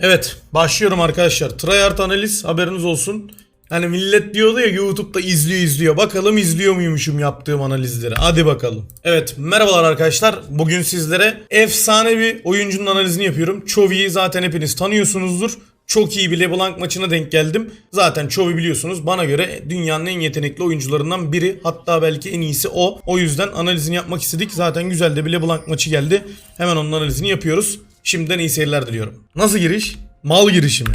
Evet başlıyorum arkadaşlar. Tryhard analiz haberiniz olsun. Hani millet diyordu ya YouTube'da izliyor izliyor. Bakalım izliyor muymuşum yaptığım analizleri. Hadi bakalım. Evet merhabalar arkadaşlar. Bugün sizlere efsane bir oyuncunun analizini yapıyorum. Chovy'yi zaten hepiniz tanıyorsunuzdur. Çok iyi bir LeBlanc maçına denk geldim. Zaten Chovy biliyorsunuz bana göre dünyanın en yetenekli oyuncularından biri. Hatta belki en iyisi o. O yüzden analizini yapmak istedik. Zaten güzel de bir LeBlanc maçı geldi. Hemen onun analizini yapıyoruz. Şimdiden iyi seyirler diliyorum. Nasıl giriş? Mal girişimi.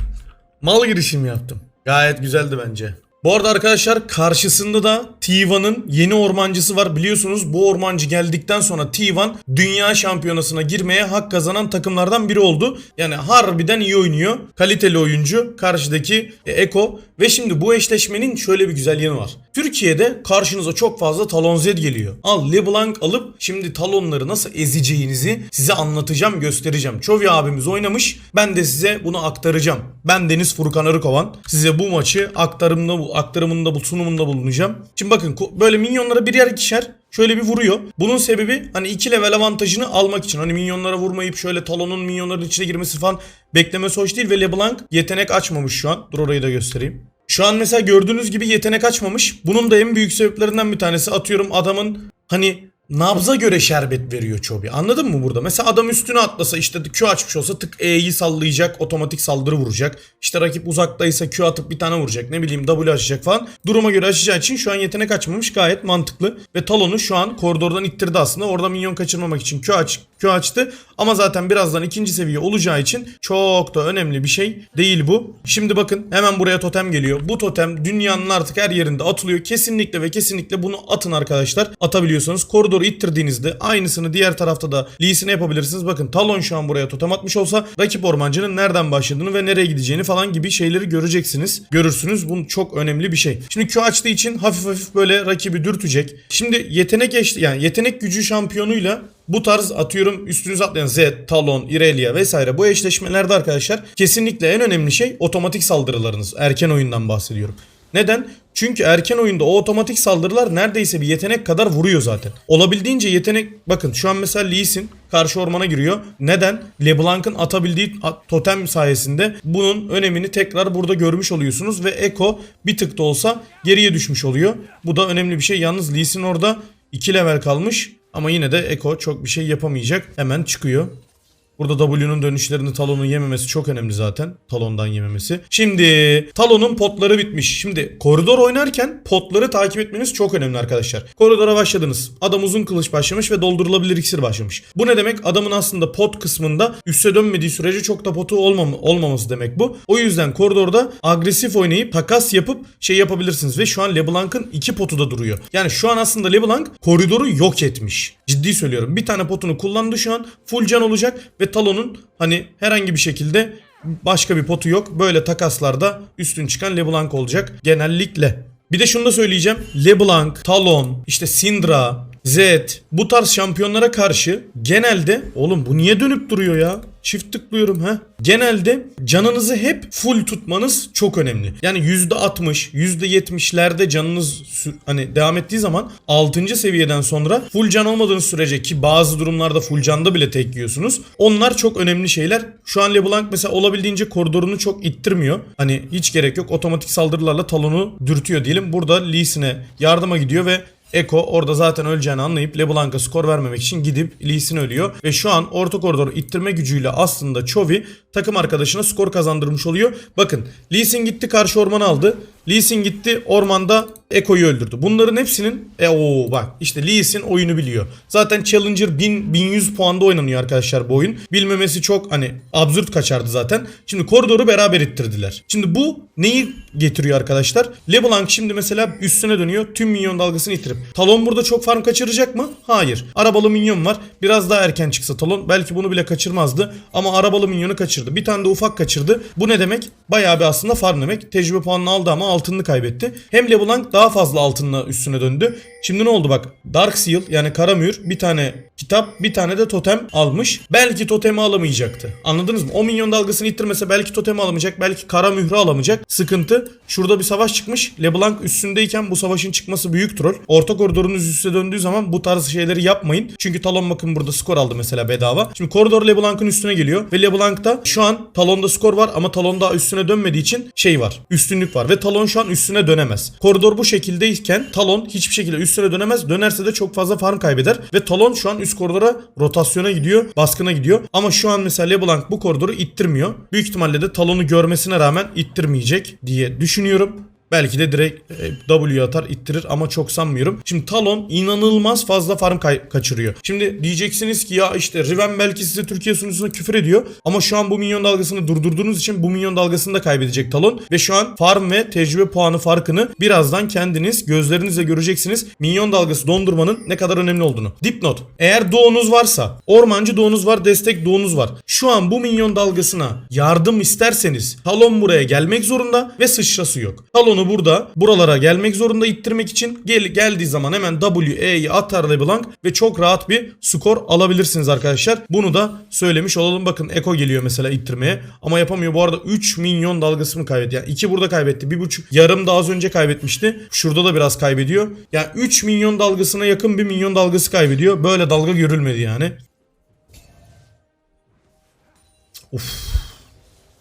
Mal girişimi yaptım. Gayet güzeldi bence. Bu arada arkadaşlar karşısında da T1'ın yeni ormancısı var. Biliyorsunuz bu ormancı geldikten sonra T1 dünya şampiyonasına girmeye hak kazanan takımlardan biri oldu. Yani harbiden iyi oynuyor. Kaliteli oyuncu. Karşıdaki e, Eko. Ve şimdi bu eşleşmenin şöyle bir güzel yanı var. Türkiye'de karşınıza çok fazla Talon Z geliyor. Al LeBlanc alıp şimdi Talonları nasıl ezeceğinizi size anlatacağım, göstereceğim. Chovy abimiz oynamış. Ben de size bunu aktaracağım. Ben Deniz Furkan Arıkovan. Size bu maçı aktarımda, aktarımında, bu sunumunda bulunacağım. Şimdi bakın böyle minyonlara birer ikişer şöyle bir vuruyor. Bunun sebebi hani iki level avantajını almak için. Hani minyonlara vurmayıp şöyle talonun minyonların içine girmesi falan beklemesi hoş değil. Ve LeBlanc yetenek açmamış şu an. Dur orayı da göstereyim. Şu an mesela gördüğünüz gibi yetenek açmamış. Bunun da en büyük sebeplerinden bir tanesi atıyorum adamın hani nabza göre şerbet veriyor Çobi. Anladın mı burada? Mesela adam üstüne atlasa işte Q açmış olsa tık E'yi sallayacak otomatik saldırı vuracak. İşte rakip uzaktaysa Q atıp bir tane vuracak. Ne bileyim W açacak falan. Duruma göre açacağı için şu an yetenek açmamış gayet mantıklı. Ve Talon'u şu an koridordan ittirdi aslında. Orada minyon kaçırmamak için Q, aç, Q açtı. Ama zaten birazdan ikinci seviye olacağı için çok da önemli bir şey değil bu. Şimdi bakın hemen buraya totem geliyor. Bu totem dünyanın artık her yerinde atılıyor. Kesinlikle ve kesinlikle bunu atın arkadaşlar. Atabiliyorsanız koridoru ittirdiğinizde aynısını diğer tarafta da Lee'sine yapabilirsiniz. Bakın Talon şu an buraya totem atmış olsa rakip ormancının nereden başladığını ve nereye gideceğini falan gibi şeyleri göreceksiniz. Görürsünüz. Bu çok önemli bir şey. Şimdi Q açtığı için hafif hafif böyle rakibi dürtecek. Şimdi yetenek eşli yani yetenek gücü şampiyonuyla bu tarz atıyorum üstünüze atlayan Z, Talon, Irelia vesaire bu eşleşmelerde arkadaşlar kesinlikle en önemli şey otomatik saldırılarınız. Erken oyundan bahsediyorum. Neden? Çünkü erken oyunda o otomatik saldırılar neredeyse bir yetenek kadar vuruyor zaten. Olabildiğince yetenek bakın şu an mesela Lee Sin karşı ormana giriyor. Neden? LeBlanc'ın atabildiği at- totem sayesinde bunun önemini tekrar burada görmüş oluyorsunuz ve Echo bir tık da olsa geriye düşmüş oluyor. Bu da önemli bir şey. Yalnız Lee Sin orada 2 level kalmış ama yine de Echo çok bir şey yapamayacak. Hemen çıkıyor. Burada W'nun dönüşlerini Talon'un yememesi çok önemli zaten. Talon'dan yememesi. Şimdi Talon'un potları bitmiş. Şimdi koridor oynarken potları takip etmeniz çok önemli arkadaşlar. Koridora başladınız. Adam uzun kılıç başlamış ve doldurulabilir iksir başlamış. Bu ne demek? Adamın aslında pot kısmında üste dönmediği sürece çok da potu olmam olmaması demek bu. O yüzden koridorda agresif oynayıp takas yapıp şey yapabilirsiniz. Ve şu an LeBlanc'ın iki potu da duruyor. Yani şu an aslında LeBlanc koridoru yok etmiş. Ciddi söylüyorum. Bir tane potunu kullandı şu an. Full can olacak ve Talon'un hani herhangi bir şekilde başka bir potu yok. Böyle takaslarda üstün çıkan LeBlanc olacak genellikle. Bir de şunu da söyleyeceğim. LeBlanc, Talon, işte Syndra, Zed bu tarz şampiyonlara karşı genelde oğlum bu niye dönüp duruyor ya? Çift tıklıyorum ha. Genelde canınızı hep full tutmanız çok önemli. Yani %60, %70'lerde canınız hani devam ettiği zaman 6. seviyeden sonra full can olmadığınız sürece ki bazı durumlarda full canda bile tek yiyorsunuz. Onlar çok önemli şeyler. Şu an LeBlanc mesela olabildiğince koridorunu çok ittirmiyor. Hani hiç gerek yok. Otomatik saldırılarla talonu dürtüyor diyelim. Burada Lee'sine yardıma gidiyor ve Eko orada zaten öleceğini anlayıp LeBlanc'a skor vermemek için gidip Lee Sin ölüyor. Ve şu an orta koridoru ittirme gücüyle aslında Chovy takım arkadaşına skor kazandırmış oluyor. Bakın Lee Sin gitti karşı ormanı aldı. Lee Sin gitti ormanda Eko'yu öldürdü. Bunların hepsinin e o bak işte Lee Sin oyunu biliyor. Zaten Challenger 1000 1100 puanda oynanıyor arkadaşlar bu oyun. Bilmemesi çok hani absürt kaçardı zaten. Şimdi koridoru beraber ittirdiler. Şimdi bu neyi getiriyor arkadaşlar? LeBlanc şimdi mesela üstüne dönüyor. Tüm minyon dalgasını ittirip. Talon burada çok farm kaçıracak mı? Hayır. Arabalı minyon var. Biraz daha erken çıksa Talon belki bunu bile kaçırmazdı. Ama arabalı minyonu kaçırdı. Bir tane de ufak kaçırdı. Bu ne demek? Bayağı bir aslında farm demek. Tecrübe puanını aldı ama altınını kaybetti. Hem LeBlanc daha fazla altınla üstüne döndü. Şimdi ne oldu bak Dark Seal yani Karamür bir tane kitap bir tane de totem almış. Belki totemi alamayacaktı. Anladınız mı? O minyon dalgasını ittirmese belki totemi alamayacak. Belki kara mührü alamayacak. Sıkıntı. Şurada bir savaş çıkmış. LeBlanc üstündeyken bu savaşın çıkması büyük troll. Orta koridorunuz üste döndüğü zaman bu tarz şeyleri yapmayın. Çünkü Talon bakın burada skor aldı mesela bedava. Şimdi koridor LeBlanc'ın üstüne geliyor. Ve LeBlanc'ta şu an Talon'da skor var ama Talon daha üstüne dönmediği için şey var. Üstünlük var. Ve Talon şu an üstüne dönemez. Koridor bu şekildeyken Talon hiçbir şekilde üstüne dönemez. Dönerse de çok fazla farm kaybeder. Ve Talon şu an üst koridora rotasyona gidiyor. Baskına gidiyor. Ama şu an mesela LeBlanc bu koridoru ittirmiyor. Büyük ihtimalle de Talon'u görmesine rağmen ittirmeyecek diye düşünüyorum. Belki de direkt e, W atar ittirir ama çok sanmıyorum. Şimdi Talon inanılmaz fazla farm kaçırıyor. Şimdi diyeceksiniz ki ya işte Riven belki size Türkiye sunucusuna küfür ediyor. Ama şu an bu minyon dalgasını durdurduğunuz için bu minyon dalgasını da kaybedecek Talon. Ve şu an farm ve tecrübe puanı farkını birazdan kendiniz gözlerinizle göreceksiniz. Minyon dalgası dondurmanın ne kadar önemli olduğunu. Dipnot. Eğer doğunuz varsa, ormancı doğunuz var, destek doğunuz var. Şu an bu minyon dalgasına yardım isterseniz Talon buraya gelmek zorunda ve sıçrası yok. Talon'u burada buralara gelmek zorunda ittirmek için gel geldiği zaman hemen WE'yi atar LeBlanc ve çok rahat bir skor alabilirsiniz arkadaşlar. Bunu da söylemiş olalım. Bakın Eko geliyor mesela ittirmeye ama yapamıyor. Bu arada 3 milyon dalgası mı kaybetti? Yani 2 burada kaybetti. 1.5 yarım da az önce kaybetmişti. Şurada da biraz kaybediyor. Yani 3 milyon dalgasına yakın 1 milyon dalgası kaybediyor. Böyle dalga görülmedi yani.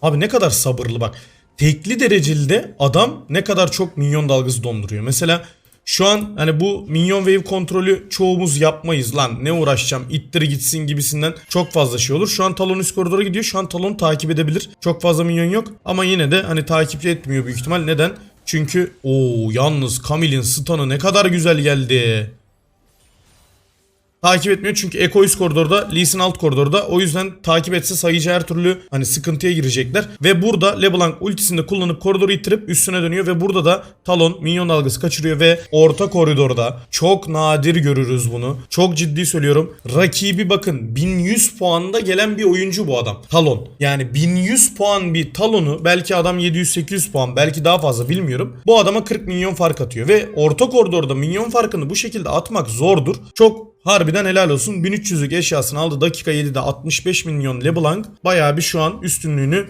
Abi ne kadar sabırlı bak. Tekli dereceli adam ne kadar çok minyon dalgası donduruyor. Mesela şu an hani bu minyon wave kontrolü çoğumuz yapmayız lan ne uğraşacağım ittir gitsin gibisinden çok fazla şey olur. Şu an talon üst koridora gidiyor şu an talon takip edebilir. Çok fazla minyon yok ama yine de hani takip etmiyor büyük ihtimal. Neden? Çünkü o yalnız Camille'in stun'ı ne kadar güzel geldi. Takip etmiyor çünkü Eko üst koridorda, Lee alt koridorda. O yüzden takip etse sayıcı her türlü hani sıkıntıya girecekler. Ve burada LeBlanc ultisini kullanıp koridoru ittirip üstüne dönüyor ve burada da Talon minyon dalgası kaçırıyor ve orta koridorda çok nadir görürüz bunu. Çok ciddi söylüyorum. Rakibi bakın 1100 puanda gelen bir oyuncu bu adam. Talon. Yani 1100 puan bir Talon'u belki adam 700-800 puan belki daha fazla bilmiyorum. Bu adama 40 milyon fark atıyor ve orta koridorda milyon farkını bu şekilde atmak zordur. Çok Harbiden helal olsun. 1300'lük eşyasını aldı. Dakika 7'de 65 milyon LeBlanc. Bayağı bir şu an üstünlüğünü...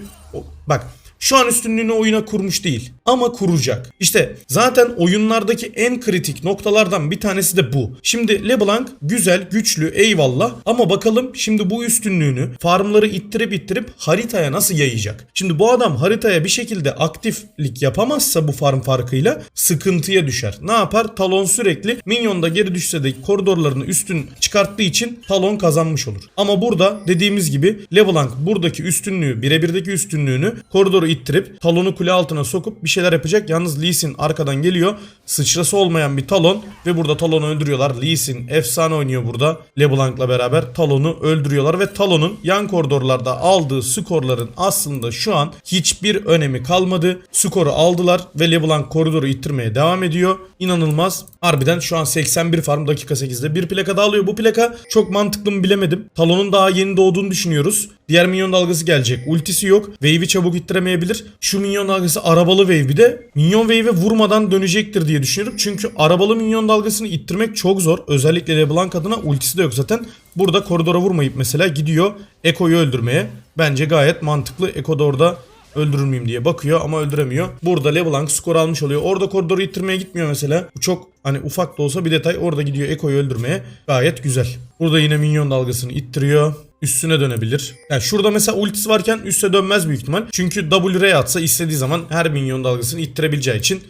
Bak şu an üstünlüğünü oyuna kurmuş değil ama kuracak. İşte zaten oyunlardaki en kritik noktalardan bir tanesi de bu. Şimdi LeBlanc güzel, güçlü, eyvallah ama bakalım şimdi bu üstünlüğünü farmları ittirip ittirip haritaya nasıl yayacak? Şimdi bu adam haritaya bir şekilde aktiflik yapamazsa bu farm farkıyla sıkıntıya düşer. Ne yapar? Talon sürekli minyonda geri düşse de koridorlarını üstün çıkarttığı için Talon kazanmış olur. Ama burada dediğimiz gibi LeBlanc buradaki üstünlüğü, birebirdeki üstünlüğünü koridoru ittirip Talon'u kule altına sokup bir şeyler yapacak. Yalnız Lee Sin arkadan geliyor. Sıçrası olmayan bir Talon ve burada Talon'u öldürüyorlar. Lee Sin efsane oynuyor burada. LeBlanc'la beraber Talon'u öldürüyorlar ve Talon'un yan koridorlarda aldığı skorların aslında şu an hiçbir önemi kalmadı. Skoru aldılar ve LeBlanc koridoru ittirmeye devam ediyor. İnanılmaz. Harbiden şu an 81 farm dakika 8'de bir plaka daha alıyor. Bu plaka çok mantıklı mı bilemedim. Talon'un daha yeni doğduğunu düşünüyoruz. Diğer minyon dalgası gelecek. Ultisi yok. Wave'i çabuk ittiremeyebilir. Şu minyon dalgası arabalı wave bir de. Minyon wave'e vurmadan dönecektir diye düşünüyorum. Çünkü arabalı minyon dalgasını ittirmek çok zor. Özellikle LeBlanc adına ultisi de yok zaten. Burada koridora vurmayıp mesela gidiyor Eko'yu öldürmeye. Bence gayet mantıklı. Eko da orada öldürür müyüm diye bakıyor ama öldüremiyor. Burada LeBlanc skor almış oluyor. Orada koridoru ittirmeye gitmiyor mesela. Bu çok hani ufak da olsa bir detay. Orada gidiyor Eko'yu öldürmeye. Gayet güzel. Burada yine minyon dalgasını ittiriyor. Üstüne dönebilir. Yani şurada mesela ultisi varken üste dönmez büyük ihtimal. Çünkü W atsa istediği zaman her minyon dalgasını ittirebileceği için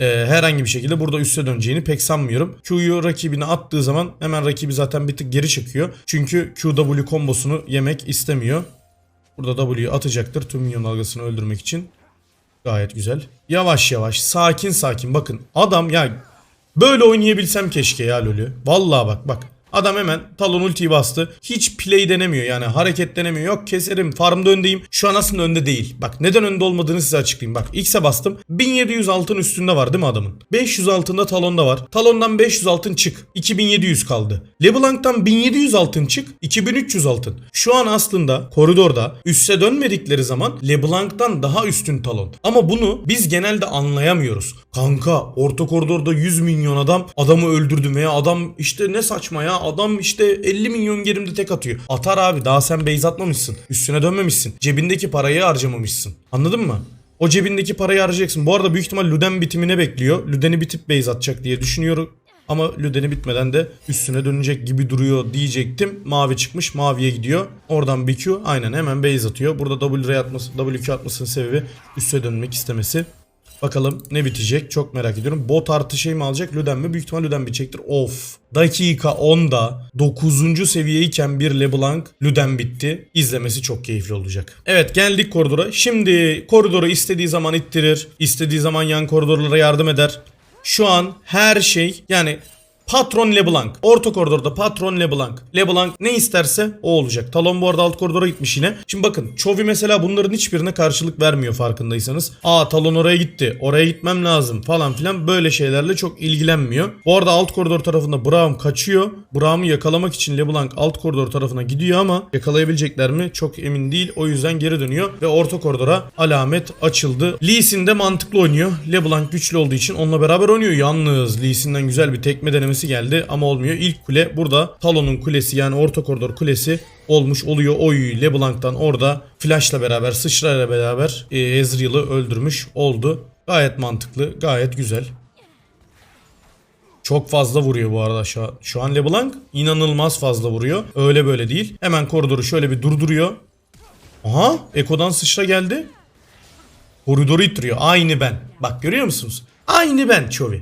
e, herhangi bir şekilde burada üste döneceğini pek sanmıyorum. Q'yu rakibine attığı zaman hemen rakibi zaten bir tık geri çekiyor. Çünkü QW kombosunu yemek istemiyor. Burada W'yu atacaktır tüm minyon dalgasını öldürmek için. Gayet güzel. Yavaş yavaş sakin sakin bakın adam ya böyle oynayabilsem keşke ya LoL'ü. Vallahi bak bak. Adam hemen talon ultiyi bastı. Hiç play denemiyor yani hareket denemiyor. Yok keserim farmda öndeyim. Şu an aslında önde değil. Bak neden önde olmadığını size açıklayayım. Bak X'e bastım. 1700 altın üstünde var değil mi adamın? 500 altında talonda var. Talondan 500 altın çık. 2700 kaldı. LeBlanc'tan 1700 altın çık. 2300 altın. Şu an aslında koridorda üste dönmedikleri zaman LeBlanc'tan daha üstün talon. Ama bunu biz genelde anlayamıyoruz. Kanka orta koridorda 100 milyon adam adamı öldürdüm veya adam işte ne saçma ya adam işte 50 milyon gerimde tek atıyor. Atar abi daha sen base atmamışsın. Üstüne dönmemişsin. Cebindeki parayı harcamamışsın. Anladın mı? O cebindeki parayı harcayacaksın. Bu arada büyük ihtimal Luden bitimine bekliyor. Luden'i bitip base atacak diye düşünüyorum. Ama Luden'i bitmeden de üstüne dönecek gibi duruyor diyecektim. Mavi çıkmış. Maviye gidiyor. Oradan BQ aynen hemen base atıyor. Burada W atması, WQ atmasının sebebi üste dönmek istemesi. Bakalım ne bitecek çok merak ediyorum. Bot artı şey mi alacak Luden mi? Büyük ihtimal Luden bitecektir. Of. Dakika 10'da 9. seviyeyken bir LeBlanc Luden bitti. İzlemesi çok keyifli olacak. Evet geldik koridora. Şimdi koridoru istediği zaman ittirir. istediği zaman yan koridorlara yardım eder. Şu an her şey yani Patron LeBlanc. Orta koridorda Patron LeBlanc. LeBlanc ne isterse o olacak. Talon bu arada alt koridora gitmiş yine. Şimdi bakın Chovy mesela bunların hiçbirine karşılık vermiyor farkındaysanız. Aa Talon oraya gitti. Oraya gitmem lazım falan filan böyle şeylerle çok ilgilenmiyor. Bu arada alt koridor tarafında Braum kaçıyor. Braum'u yakalamak için LeBlanc alt koridor tarafına gidiyor ama yakalayabilecekler mi çok emin değil. O yüzden geri dönüyor ve orta koridora alamet açıldı. Lee Sin de mantıklı oynuyor. LeBlanc güçlü olduğu için onunla beraber oynuyor. Yalnız Lee Sin'den güzel bir tekme denemesi geldi ama olmuyor. İlk kule burada Talon'un kulesi yani orta koridor kulesi olmuş oluyor. Oy LeBlanc'tan orada Flash'la beraber sıçrayla beraber e, Ezreal'ı öldürmüş oldu. Gayet mantıklı, gayet güzel. Çok fazla vuruyor bu arada şu an. Şu an LeBlanc inanılmaz fazla vuruyor. Öyle böyle değil. Hemen koridoru şöyle bir durduruyor. Aha Eko'dan sıçra geldi. Koridoru ittiriyor. Aynı ben. Bak görüyor musunuz? Aynı ben Chovy.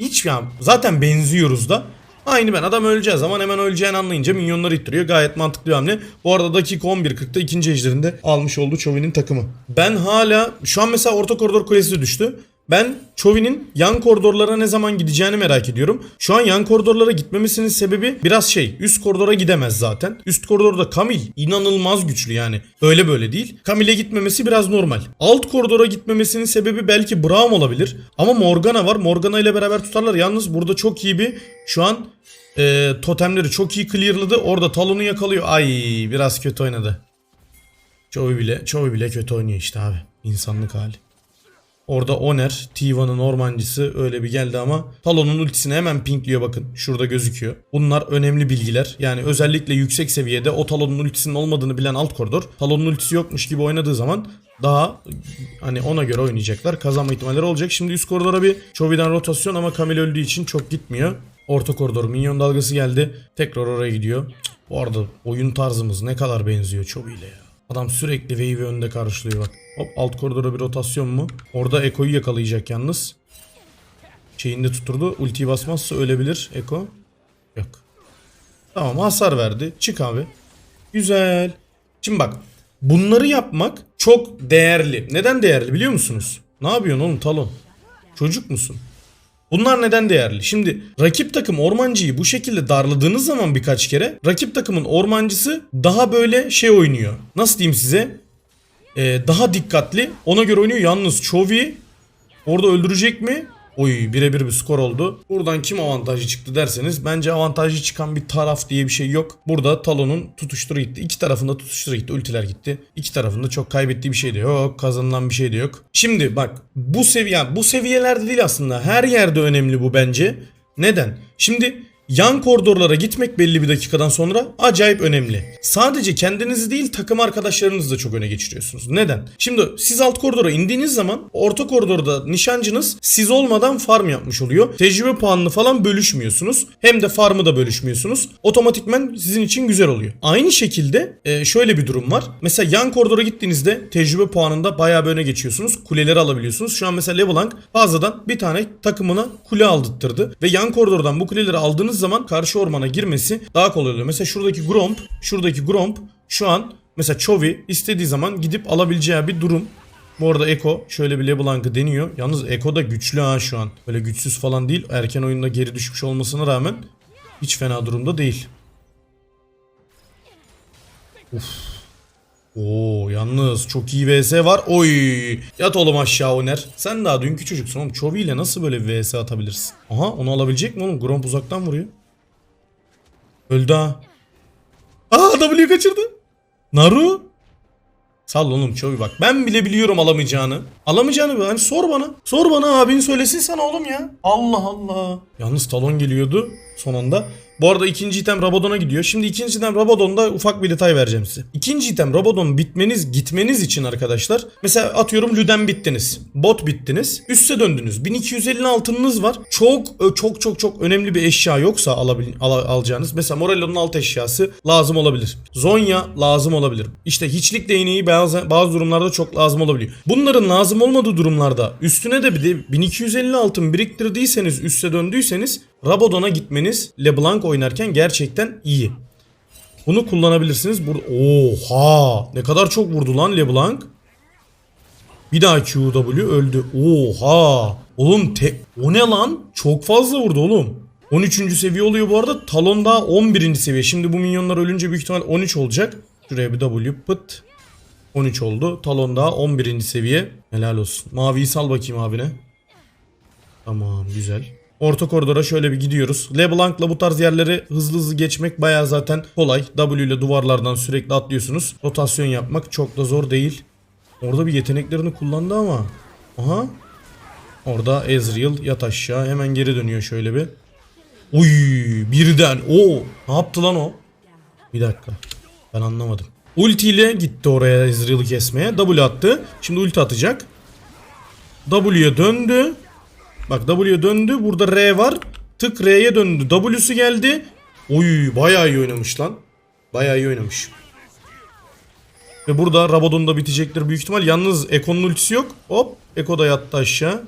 Hiç ya zaten benziyoruz da. Aynı ben adam öleceği zaman hemen öleceğini anlayınca minyonları ittiriyor. Gayet mantıklı bir hamle. Bu arada dakika 11.40'da ikinci ejderinde almış olduğu Chovy'nin takımı. Ben hala şu an mesela orta koridor kulesi düştü. Ben Chovy'nin yan koridorlara ne zaman gideceğini merak ediyorum. Şu an yan koridorlara gitmemesinin sebebi biraz şey. Üst koridora gidemez zaten. Üst koridorda Kamil inanılmaz güçlü yani. Öyle böyle değil. Kamil'e gitmemesi biraz normal. Alt koridora gitmemesinin sebebi belki Braum olabilir. Ama Morgana var. Morgana ile beraber tutarlar. Yalnız burada çok iyi bir şu an e, totemleri çok iyi clearladı. Orada Talon'u yakalıyor. Ay biraz kötü oynadı. Chovy bile, Chovy bile kötü oynuyor işte abi. İnsanlık hali. Orada Oner, Tiva'nın ormancısı öyle bir geldi ama Talon'un ultisini hemen pinkliyor bakın. Şurada gözüküyor. Bunlar önemli bilgiler. Yani özellikle yüksek seviyede o Talon'un ultisinin olmadığını bilen alt koridor. Talon'un ultisi yokmuş gibi oynadığı zaman daha hani ona göre oynayacaklar. Kazanma ihtimalleri olacak. Şimdi üst koridora bir Chovy'den rotasyon ama Camille öldüğü için çok gitmiyor. Orta koridor minyon dalgası geldi. Tekrar oraya gidiyor. Cık, Bu arada oyun tarzımız ne kadar benziyor Chovy ile ya. Adam sürekli wave'i önde karşılıyor bak. Hop alt koridora bir rotasyon mu? Orada Eko'yu yakalayacak yalnız. Şeyinde tutturdu. Ultiyi basmazsa ölebilir Eko. Yok. Tamam hasar verdi. Çık abi. Güzel. Şimdi bak. Bunları yapmak çok değerli. Neden değerli biliyor musunuz? Ne yapıyorsun oğlum Talon? Çocuk musun? Bunlar neden değerli? Şimdi rakip takım ormancıyı bu şekilde darladığınız zaman birkaç kere rakip takımın ormancısı daha böyle şey oynuyor. Nasıl diyeyim size? Ee, daha dikkatli. Ona göre oynuyor. Yalnız Chovy orada öldürecek mi? Oy birebir bir skor oldu. Buradan kim avantajlı çıktı derseniz bence avantajlı çıkan bir taraf diye bir şey yok. Burada Talon'un tutuşturu gitti. İki tarafında tutuşturu gitti. Ultiler gitti. İki tarafında çok kaybettiği bir şey de yok. Kazanılan bir şey de yok. Şimdi bak bu seviye bu seviyelerde değil aslında. Her yerde önemli bu bence. Neden? Şimdi Yan koridorlara gitmek belli bir dakikadan sonra acayip önemli. Sadece kendinizi değil takım arkadaşlarınızı da çok öne geçiriyorsunuz. Neden? Şimdi siz alt koridora indiğiniz zaman orta koridorda nişancınız siz olmadan farm yapmış oluyor. Tecrübe puanını falan bölüşmüyorsunuz. Hem de farmı da bölüşmüyorsunuz. Otomatikmen sizin için güzel oluyor. Aynı şekilde e, şöyle bir durum var. Mesela yan koridora gittiğinizde tecrübe puanında bayağı bir öne geçiyorsunuz. Kuleleri alabiliyorsunuz. Şu an mesela LeBlanc fazladan bir tane takımına kule aldırttırdı. Ve yan koridordan bu kuleleri aldığınız zaman karşı ormana girmesi daha kolay oluyor. Mesela şuradaki Gromp, şuradaki Gromp şu an mesela Chovy istediği zaman gidip alabileceği bir durum. Bu arada Eko şöyle bir LeBlanc'ı deniyor. Yalnız Eko da güçlü ha şu an. Böyle güçsüz falan değil. Erken oyunda geri düşmüş olmasına rağmen Hiç fena durumda değil. Uf. Oo yalnız çok iyi vs var. Oy. Yat oğlum aşağı Oner. Sen daha dünkü çocuksun oğlum. Chovy ile nasıl böyle bir vs atabilirsin? Aha onu alabilecek mi oğlum? Gromp uzaktan vuruyor. Öldü ha. Aa W kaçırdı. Naru. Sal oğlum Chovy bak. Ben bile biliyorum alamayacağını. Alamayacağını hani sor bana. Sor bana abin söylesin sana oğlum ya. Allah Allah. Yalnız talon geliyordu son anda. Bu arada ikinci item Rabadon'a gidiyor. Şimdi ikinci item Rabadon'da ufak bir detay vereceğim size. İkinci item Rabadon bitmeniz, gitmeniz için arkadaşlar. Mesela atıyorum Lüden bittiniz. Bot bittiniz. Üste döndünüz. 1250 altınınız var. Çok çok çok çok önemli bir eşya yoksa alabil, al- alacağınız. Mesela Morello'nun alt eşyası lazım olabilir. Zonya lazım olabilir. İşte hiçlik değneği bazı, bazı durumlarda çok lazım olabiliyor. Bunların lazım olmadığı durumlarda üstüne de bir de 1250 altın biriktirdiyseniz üste döndüyseniz Rabadon'a gitmeniz LeBlanc oynarken gerçekten iyi. Bunu kullanabilirsiniz. Burada Oha! Ne kadar çok vurdu lan LeBlanc. Bir daha QW öldü. Oha! Oğlum te- o ne lan? Çok fazla vurdu oğlum. 13. seviye oluyor bu arada. Talon daha 11. seviye. Şimdi bu minyonlar ölünce büyük ihtimal 13 olacak. Şuraya bir W pıt. 13 oldu. Talon daha 11. seviye. Helal olsun. Maviyi sal bakayım abine. Tamam güzel. Orta koridora şöyle bir gidiyoruz. LeBlanc'la bu tarz yerleri hızlı hızlı geçmek baya zaten kolay. W ile duvarlardan sürekli atlıyorsunuz. Rotasyon yapmak çok da zor değil. Orada bir yeteneklerini kullandı ama. Aha. Orada Ezreal yat aşağı. Hemen geri dönüyor şöyle bir. Uy birden. O ne yaptı lan o? Bir dakika. Ben anlamadım. Ulti ile gitti oraya Ezreal'ı kesmeye. W attı. Şimdi ulti atacak. W'ye döndü. Bak W'ye döndü. Burada R var. Tık R'ye döndü. W'su geldi. Oy bayağı iyi oynamış lan. Bayağı iyi oynamış. Ve burada Rabadon da bitecektir büyük ihtimal. Yalnız Eko'nun ultisi yok. Hop. Eko da yattı aşağı.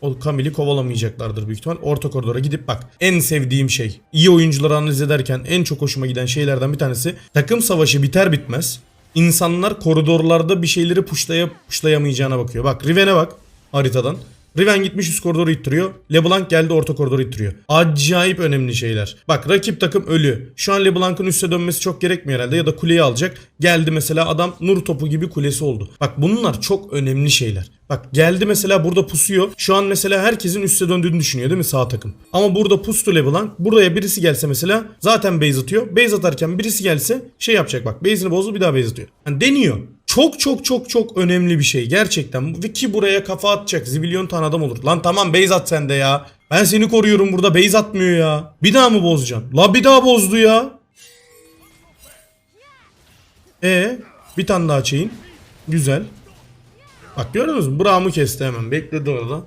O Camille'i kovalamayacaklardır büyük ihtimal. Orta koridora gidip bak. En sevdiğim şey. iyi oyuncuları analiz ederken en çok hoşuma giden şeylerden bir tanesi. Takım savaşı biter bitmez. insanlar koridorlarda bir şeyleri puşlayıp puşlayamayacağına bakıyor. Bak Riven'e bak haritadan. Riven gitmiş üst koridoru ittiriyor. LeBlanc geldi orta koridoru ittiriyor. Acayip önemli şeyler. Bak rakip takım ölü. Şu an LeBlanc'ın üste dönmesi çok gerekmiyor herhalde ya da kuleyi alacak. Geldi mesela adam nur topu gibi kulesi oldu. Bak bunlar çok önemli şeyler. Bak geldi mesela burada pusuyor. Şu an mesela herkesin üste döndüğünü düşünüyor değil mi sağ takım? Ama burada pustu LeBlanc. Buraya birisi gelse mesela zaten base atıyor. Base atarken birisi gelse şey yapacak bak. Base'ini bozdu bir daha base atıyor. Yani deniyor. Çok çok çok çok önemli bir şey gerçekten. Ve ki buraya kafa atacak zibilyon tane adam olur. Lan tamam base at sen de ya. Ben seni koruyorum burada base atmıyor ya. Bir daha mı bozacaksın? La bir daha bozdu ya. E bir tane daha chain. Güzel. Bak gördünüz mü? Braum'u kesti hemen. Bekledi orada.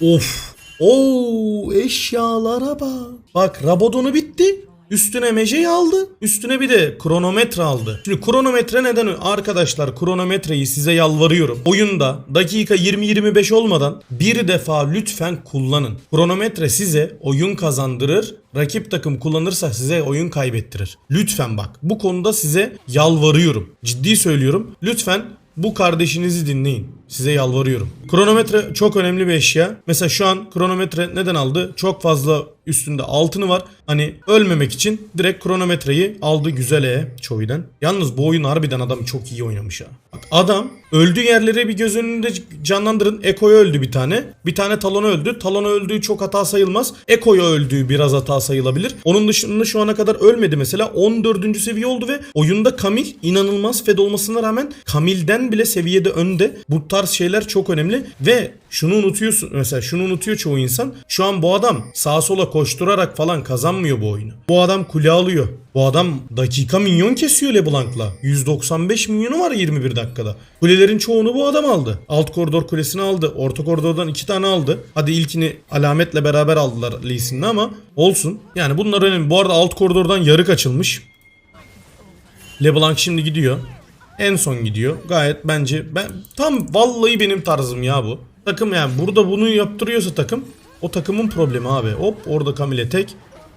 of. Oo eşyalara bak. Bak Rabadon'u bitti. Üstüne Meje'yi aldı. Üstüne bir de kronometre aldı. Şimdi kronometre neden? Arkadaşlar kronometreyi size yalvarıyorum. Oyunda dakika 20-25 olmadan bir defa lütfen kullanın. Kronometre size oyun kazandırır. Rakip takım kullanırsa size oyun kaybettirir. Lütfen bak bu konuda size yalvarıyorum. Ciddi söylüyorum. Lütfen bu kardeşinizi dinleyin. Size yalvarıyorum. Kronometre çok önemli bir eşya. Mesela şu an kronometre neden aldı? Çok fazla üstünde altını var. Hani ölmemek için direkt kronometreyi aldı güzel e Chovy'den. Yalnız bu oyun harbiden adam çok iyi oynamış ha. Bak adam öldüğü yerleri bir göz önünde canlandırın. Eko'ya öldü bir tane. Bir tane Talon'a öldü. Talon'a öldüğü çok hata sayılmaz. Eko'ya öldüğü biraz hata sayılabilir. Onun dışında şu ana kadar ölmedi mesela. 14. seviye oldu ve oyunda Kamil inanılmaz fed olmasına rağmen Kamil'den bile seviyede önde. Bu tarz şeyler çok önemli ve şunu unutuyorsun mesela şunu unutuyor çoğu insan. Şu an bu adam sağa sola koşturarak falan kazanmıyor bu oyunu. Bu adam kule alıyor. Bu adam dakika minyon kesiyor LeBlanc'la. 195 milyonu var 21 dakikada. Kulelerin çoğunu bu adam aldı. Alt koridor kulesini aldı. Orta koridordan iki tane aldı. Hadi ilkini alametle beraber aldılar Lee Sin'le ama olsun. Yani bunlar önemli. Bu arada alt koridordan yarık açılmış. LeBlanc şimdi gidiyor. En son gidiyor. Gayet bence ben tam vallahi benim tarzım ya bu. Takım yani burada bunu yaptırıyorsa takım o takımın problemi abi. Hop orada Kamile tek.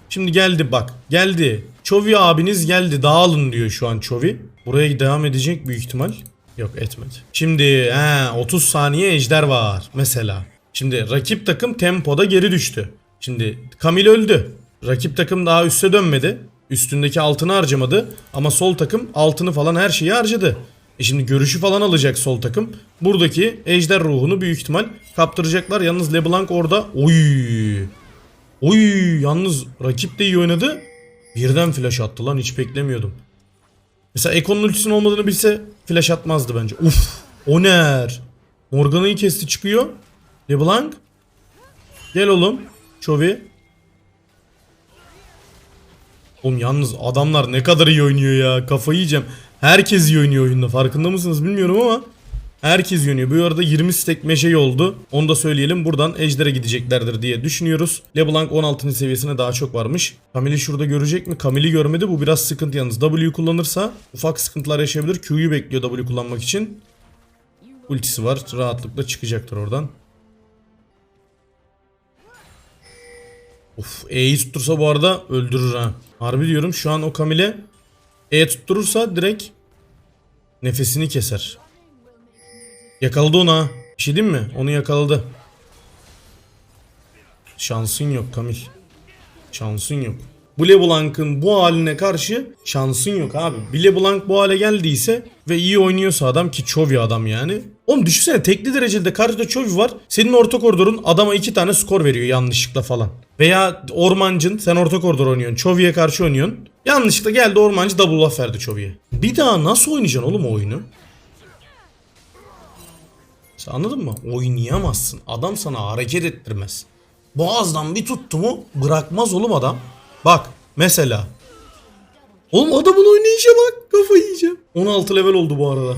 Şimdi geldi bak. Geldi. Chovy abiniz geldi. Dağılın diyor şu an Chovy. Buraya devam edecek büyük ihtimal. Yok etmedi. Şimdi he, 30 saniye ejder var mesela. Şimdi rakip takım tempoda geri düştü. Şimdi Kamil öldü. Rakip takım daha üste dönmedi. Üstündeki altını harcamadı. Ama sol takım altını falan her şeyi harcadı. E şimdi görüşü falan alacak sol takım. Buradaki ejder ruhunu büyük ihtimal kaptıracaklar. Yalnız LeBlanc orada. Oy. Oy yalnız rakip de iyi oynadı. Birden flash attı lan hiç beklemiyordum. Mesela Ekon'un ultisinin olmadığını bilse flash atmazdı bence. Uf. Oner. Morgan'ı kesti çıkıyor. LeBlanc. Gel oğlum. Chovy. Oğlum yalnız adamlar ne kadar iyi oynuyor ya. Kafayı yiyeceğim. Herkes iyi oynuyor oyunda. Farkında mısınız bilmiyorum ama herkes iyi oynuyor. Bu arada 20 stack meşe oldu. Onu da söyleyelim. Buradan Ejder'e gideceklerdir diye düşünüyoruz. LeBlanc 16. seviyesine daha çok varmış. Camille'i şurada görecek mi? Camille'i görmedi. Bu biraz sıkıntı yalnız. W kullanırsa ufak sıkıntılar yaşayabilir. Q'yu bekliyor W kullanmak için. Ultisi var. Rahatlıkla çıkacaktır oradan. Of E'yi tuttursa bu arada öldürür ha. Harbi diyorum şu an o Kamil'e E tutturursa direkt nefesini keser. Yakaladı onu ha. Bir şey diyeyim mi? Onu yakaladı. Şansın yok Kamil. Şansın yok. Bu bu haline karşı şansın yok abi. Bir bu hale geldiyse ve iyi oynuyorsa adam ki Chovy adam yani. Oğlum düşünsene tekli derecede karşıda Chovy var. Senin orta koridorun adama iki tane skor veriyor yanlışlıkla falan. Veya ormancın sen orta koridor oynuyorsun. Chovy'ye karşı oynuyorsun. Yanlışlıkla geldi ormancı double buff verdi Chovy'ye. Bir daha nasıl oynayacaksın oğlum o oyunu? Sen anladın mı? Oynayamazsın. Adam sana hareket ettirmez. Boğazdan bir tuttu mu bırakmaz oğlum adam. Bak mesela. Oğlum adamın oynayışa bak. Kafayı yiyeceğim. 16 level oldu bu arada.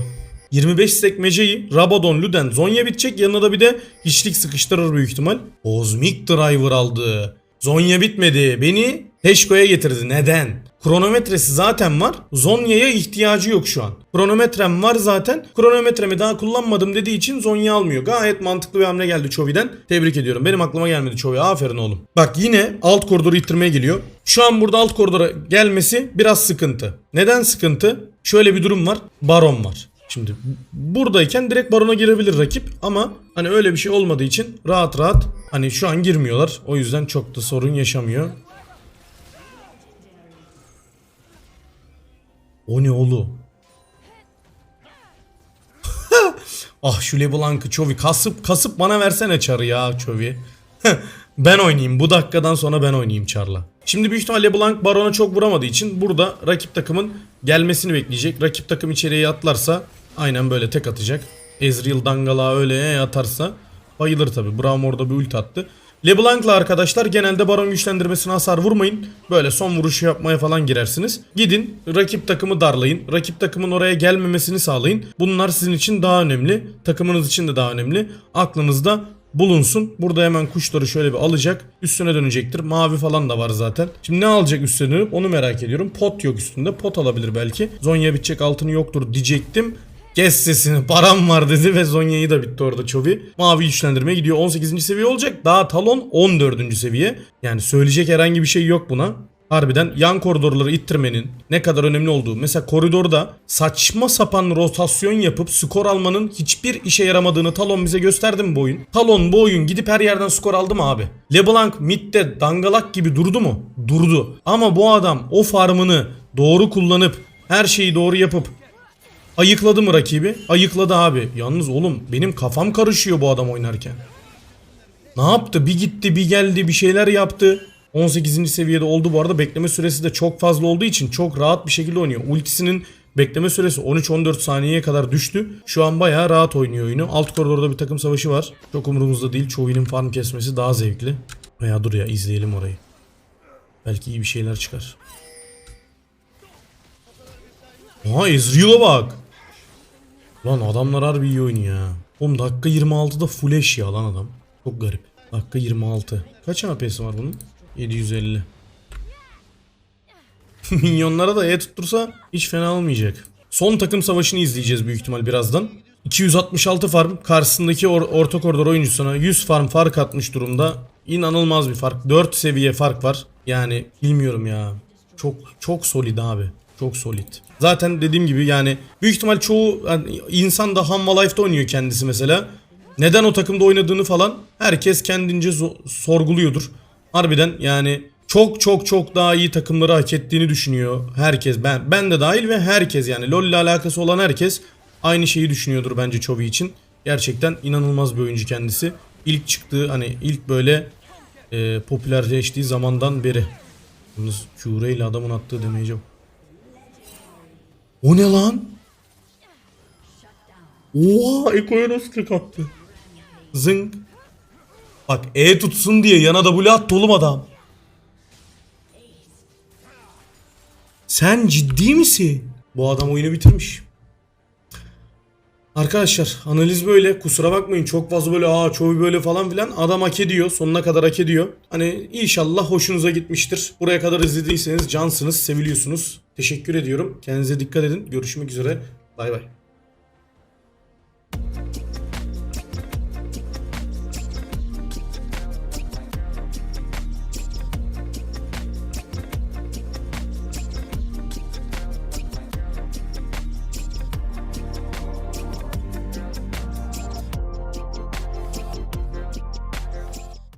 25 stack meceyi Rabadon, Luden, Zonya bitecek. Yanına da bir de hiçlik sıkıştırır büyük ihtimal. Cosmic Driver aldı. Zonya bitmedi. Beni Teşko'ya getirdi. Neden? Kronometresi zaten var. Zonya'ya ihtiyacı yok şu an. Kronometrem var zaten. Kronometremi daha kullanmadım dediği için Zonya almıyor. Gayet mantıklı bir hamle geldi Chovy'den. Tebrik ediyorum. Benim aklıma gelmedi Chovy. Aferin oğlum. Bak yine alt koridoru ittirmeye geliyor. Şu an burada alt koridora gelmesi biraz sıkıntı. Neden sıkıntı? Şöyle bir durum var. Baron var. Şimdi buradayken direkt barona girebilir rakip ama hani öyle bir şey olmadığı için rahat rahat hani şu an girmiyorlar. O yüzden çok da sorun yaşamıyor. O ne oğlum? ah şu LeBlanc'ı Chovy kasıp kasıp bana versene çarı ya Chovy. ben oynayayım. Bu dakikadan sonra ben oynayayım çarla. Şimdi büyük ihtimalle LeBlanc Baron'a çok vuramadığı için burada rakip takımın gelmesini bekleyecek. Rakip takım içeriye atlarsa aynen böyle tek atacak. Ezreal Dangala öyle atarsa bayılır tabi. Braum orada bir ulti attı. LeBlanc'la arkadaşlar genelde baron güçlendirmesine hasar vurmayın. Böyle son vuruşu yapmaya falan girersiniz. Gidin rakip takımı darlayın. Rakip takımın oraya gelmemesini sağlayın. Bunlar sizin için daha önemli. Takımınız için de daha önemli. Aklınızda bulunsun. Burada hemen kuşları şöyle bir alacak. Üstüne dönecektir. Mavi falan da var zaten. Şimdi ne alacak üstüne dönüp onu merak ediyorum. Pot yok üstünde. Pot alabilir belki. Zonya bitecek altını yoktur diyecektim. Kes sesini param var dedi ve Zonya'yı da bitti orada Chovy. Mavi güçlendirmeye gidiyor 18. seviye olacak. Daha Talon 14. seviye. Yani söyleyecek herhangi bir şey yok buna. Harbiden yan koridorları ittirmenin ne kadar önemli olduğu. Mesela koridorda saçma sapan rotasyon yapıp skor almanın hiçbir işe yaramadığını Talon bize gösterdi mi bu oyun? Talon bu oyun gidip her yerden skor aldı mı abi? LeBlanc midde dangalak gibi durdu mu? Durdu. Ama bu adam o farmını doğru kullanıp her şeyi doğru yapıp Ayıkladı mı rakibi? Ayıkladı abi. Yalnız oğlum benim kafam karışıyor bu adam oynarken. Ne yaptı? Bir gitti bir geldi bir şeyler yaptı. 18. seviyede oldu bu arada bekleme süresi de çok fazla olduğu için çok rahat bir şekilde oynuyor. Ultisinin bekleme süresi 13-14 saniyeye kadar düştü. Şu an bayağı rahat oynuyor oyunu. Alt koridorda bir takım savaşı var. Çok umurumuzda değil. Chovey'nin farm kesmesi daha zevkli. Veya dur ya izleyelim orayı. Belki iyi bir şeyler çıkar. Aha Ezreal'a bak. Lan adamlar harbi iyi oynuyor ya. Oğlum dakika 26'da full eşya lan adam. Çok garip. Dakika 26. Kaç AP'si var bunun? 750. Minyonlara da E tuttursa hiç fena olmayacak. Son takım savaşını izleyeceğiz büyük ihtimal birazdan. 266 farm karşısındaki or- orta koridor oyuncusuna 100 farm fark atmış durumda. İnanılmaz bir fark. 4 seviye fark var. Yani bilmiyorum ya. Çok çok solid abi. Çok solid. Zaten dediğim gibi yani büyük ihtimal çoğu yani insan da Hanma Life'da oynuyor kendisi mesela. Neden o takımda oynadığını falan herkes kendince sorguluyordur. Harbiden yani çok çok çok daha iyi takımları hak ettiğini düşünüyor herkes. Ben ben de dahil ve herkes yani LoL ile alakası olan herkes aynı şeyi düşünüyordur bence Chovy için. Gerçekten inanılmaz bir oyuncu kendisi. İlk çıktığı hani ilk böyle e, popülerleştiği zamandan beri. Yalnız Cure ile adamın attığı demeyeceğim. O ne lan? Oha Eko'ya nasıl tek attı? Zınk. Bak E tutsun diye yana W attı oğlum adam. Sen ciddi misin? Bu adam oyunu bitirmiş. Arkadaşlar analiz böyle kusura bakmayın çok fazla böyle aa çoğu böyle falan filan adam hak ediyor sonuna kadar hak ediyor. Hani inşallah hoşunuza gitmiştir. Buraya kadar izlediyseniz cansınız seviliyorsunuz. Teşekkür ediyorum. Kendinize dikkat edin. Görüşmek üzere. Bay bay.